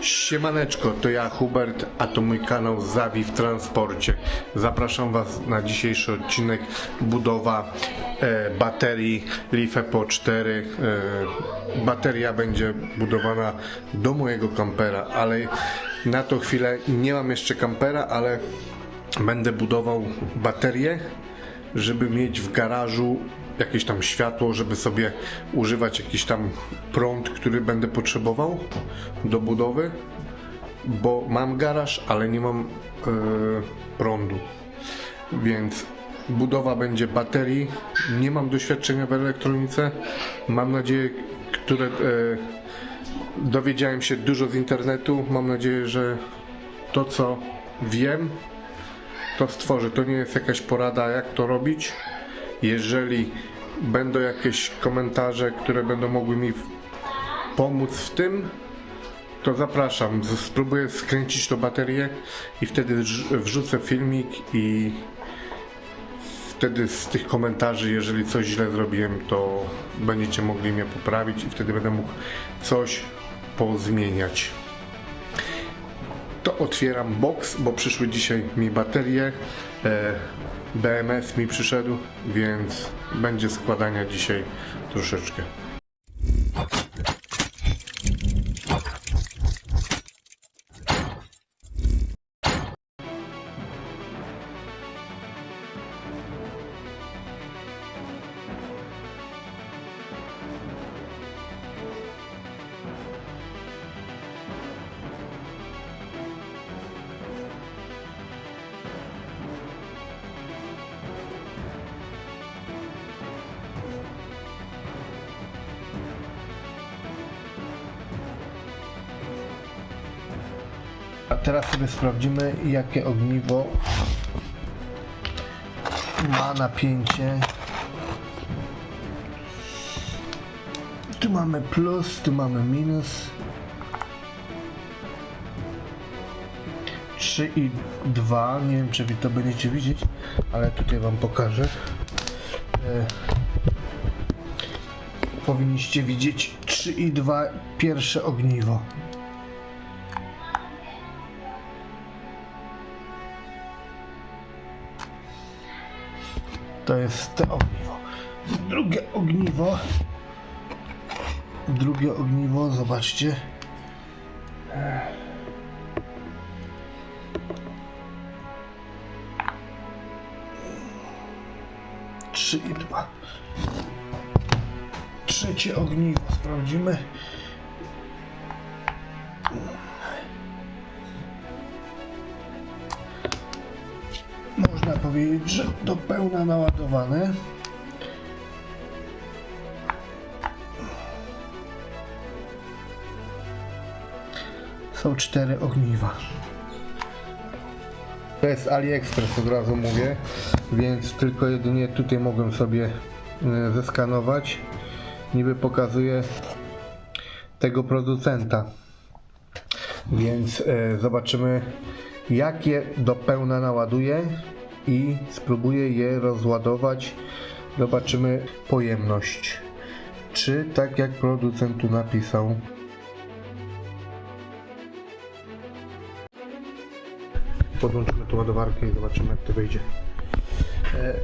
Siemaneczko, to ja Hubert, a to mój kanał Zawi w Transporcie. Zapraszam Was na dzisiejszy odcinek budowa e, baterii Leaf Epo 4. E, bateria będzie budowana do mojego kampera, ale na tą chwilę nie mam jeszcze kampera, ale będę budował baterię, żeby mieć w garażu jakieś tam światło, żeby sobie używać jakiś tam prąd, który będę potrzebował do budowy, bo mam garaż, ale nie mam e, prądu. Więc budowa będzie baterii. Nie mam doświadczenia w elektronice. Mam nadzieję, które e, dowiedziałem się dużo z internetu. Mam nadzieję, że to co wiem, to stworzę. To nie jest jakaś porada, jak to robić. Jeżeli będą jakieś komentarze, które będą mogły mi pomóc w tym, to zapraszam. Spróbuję skręcić tą baterię i wtedy wrz- wrzucę filmik i wtedy z tych komentarzy, jeżeli coś źle zrobiłem, to będziecie mogli mnie poprawić i wtedy będę mógł coś pozmieniać to otwieram box, bo przyszły dzisiaj mi baterie. E, BMS mi przyszedł, więc będzie składania dzisiaj troszeczkę. Teraz sobie sprawdzimy, jakie ogniwo ma napięcie. Tu mamy plus, tu mamy minus. 3 i 2, nie wiem czy wy to będziecie widzieć, ale tutaj wam pokażę. E, powinniście widzieć 3 i 2 pierwsze ogniwo. To jest to ogniwo. Drugie ogniwo. Drugie ogniwo, zobaczcie. Trzy i dwa. Trzecie ogniwo sprawdzimy. Powiedzieć, że do pełna naładowane. Są cztery ogniwa. To jest AliExpress od razu mówię, więc tylko jedynie tutaj mogłem sobie e, zeskanować. Niby pokazuje tego producenta. Więc e, zobaczymy jakie do pełna naładuję i spróbuję je rozładować. Zobaczymy pojemność. Czy tak jak producent tu napisał. Podłączymy tu ładowarkę i zobaczymy jak to wyjdzie. E,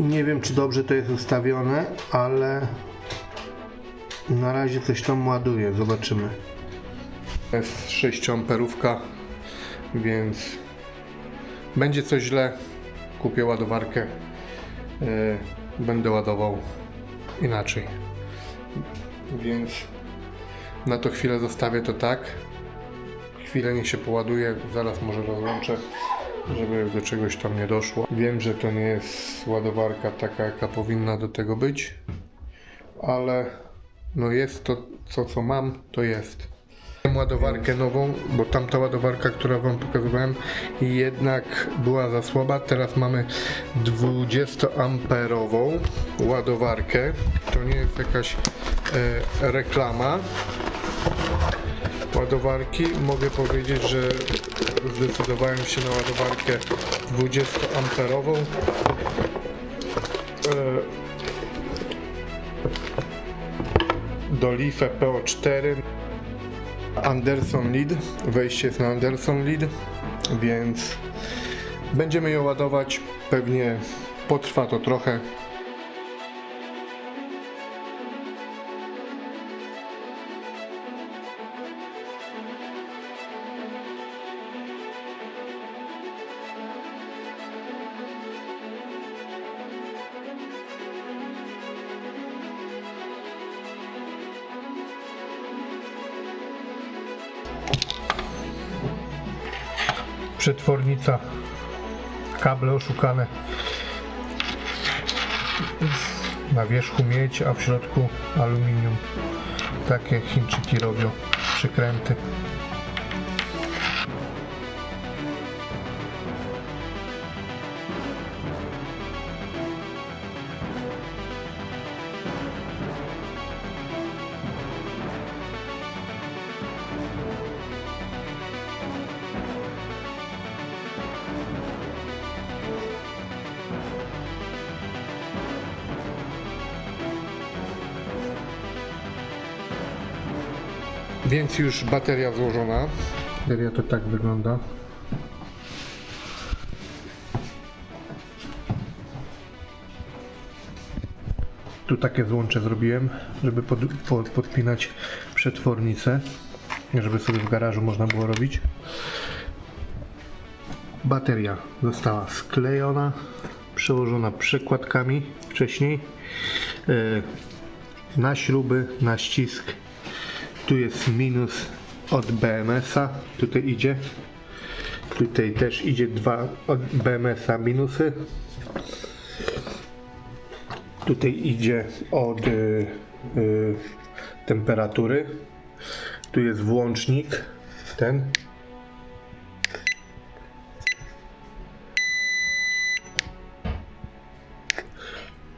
Nie wiem czy dobrze to jest ustawione, ale na razie coś tam ładuje, zobaczymy. Jest 6 amperówka, więc będzie coś źle. Kupię ładowarkę. Yy, będę ładował inaczej. Więc na to chwilę zostawię to tak. Chwilę niech się poładuje, zaraz może rozłączę, żeby do czegoś tam nie doszło. Wiem, że to nie jest ładowarka taka, jaka powinna do tego być, ale no jest to, co co mam, to jest. Ładowarkę nową, bo tamta ładowarka, która wam pokazywałem, jednak była za słaba. Teraz mamy 20 amperową ładowarkę. To nie jest jakaś e, reklama ładowarki. Mogę powiedzieć, że zdecydowałem się na ładowarkę 20 amperową. E, do Leafa PO4 Anderson Lead. Wejście jest na Anderson Lead, więc będziemy ją ładować. Pewnie potrwa to trochę. Przetwornica, kable oszukane. Na wierzchu miedź, a w środku aluminium. Takie Chińczyki robią przykręty. Więc już bateria złożona. Bateria to tak wygląda. Tu takie złącze zrobiłem, żeby pod, pod, podpinać przetwornicę, żeby sobie w garażu można było robić. Bateria została sklejona, przełożona przekładkami wcześniej e, na śruby, na ścisk tu jest minus od BMS-a, tutaj idzie. Tutaj też idzie dwa od BMS-a minusy. Tutaj idzie od y, y, temperatury. Tu jest włącznik, ten.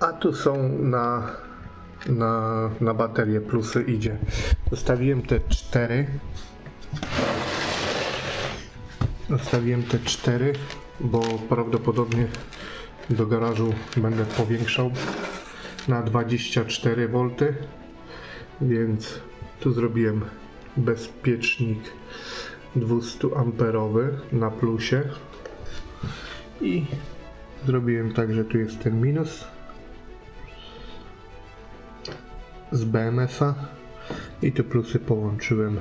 A tu są na na, na baterię plusy idzie. Zostawiłem te cztery. Zostawiłem te cztery, bo prawdopodobnie do garażu będę powiększał na 24 V, więc tu zrobiłem bezpiecznik 200 amperowy na plusie i zrobiłem tak, że tu jest ten minus z BMS-a i te plusy połączyłem.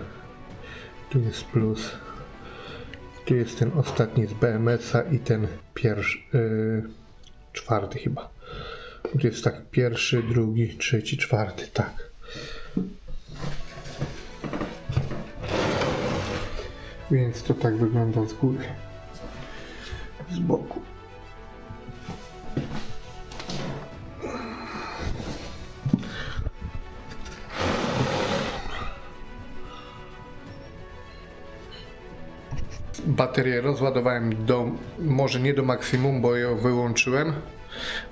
Tu jest plus. Tu jest ten ostatni z BMS-a i ten pierwszy, yy, czwarty chyba. Tu jest tak pierwszy, drugi, trzeci, czwarty, tak. Więc to tak wygląda z góry. Z boku. Baterię rozładowałem do, może nie do maksimum, bo ją wyłączyłem,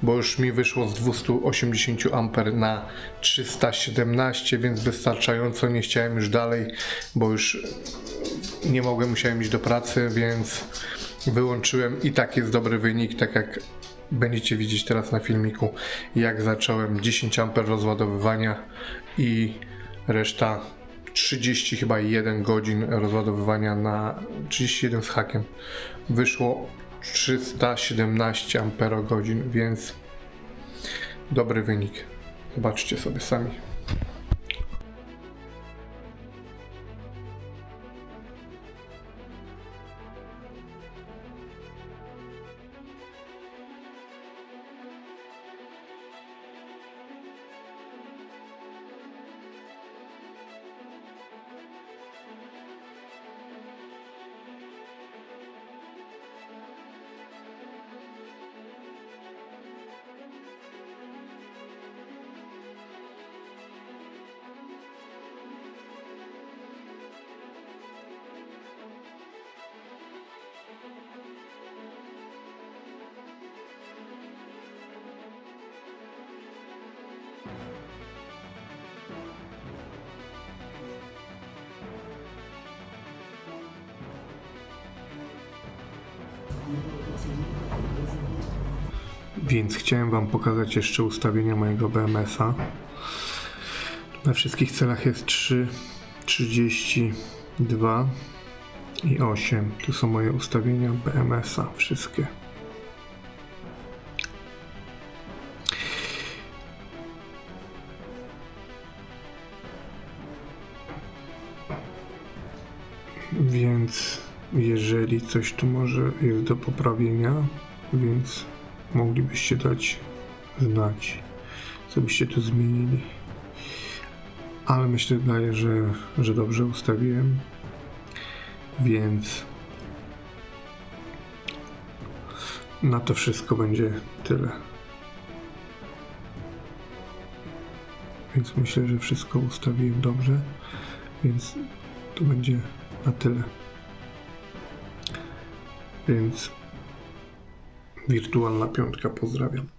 bo już mi wyszło z 280 A na 317, więc wystarczająco. Nie chciałem już dalej, bo już nie mogłem, musiałem iść do pracy, więc wyłączyłem i tak jest dobry wynik, tak jak będziecie widzieć teraz na filmiku, jak zacząłem 10 A rozładowywania i reszta 30 chyba 1 godzin rozładowywania na 31 z hakiem. Wyszło 317 amperogodzin, więc dobry wynik. Zobaczcie sobie sami. Więc chciałem Wam pokazać jeszcze ustawienia mojego BMS-a. Na wszystkich celach jest 3, 32 i 8. Tu są moje ustawienia BMS-a, wszystkie. Więc jeżeli coś tu może jest do poprawienia, więc moglibyście dać znać, co byście tu zmienili. Ale myślę, że, że dobrze ustawiłem. Więc na to wszystko będzie tyle. Więc myślę, że wszystko ustawiłem dobrze. Więc to będzie na tyle. Więc wirtualna piątka pozdrawiam.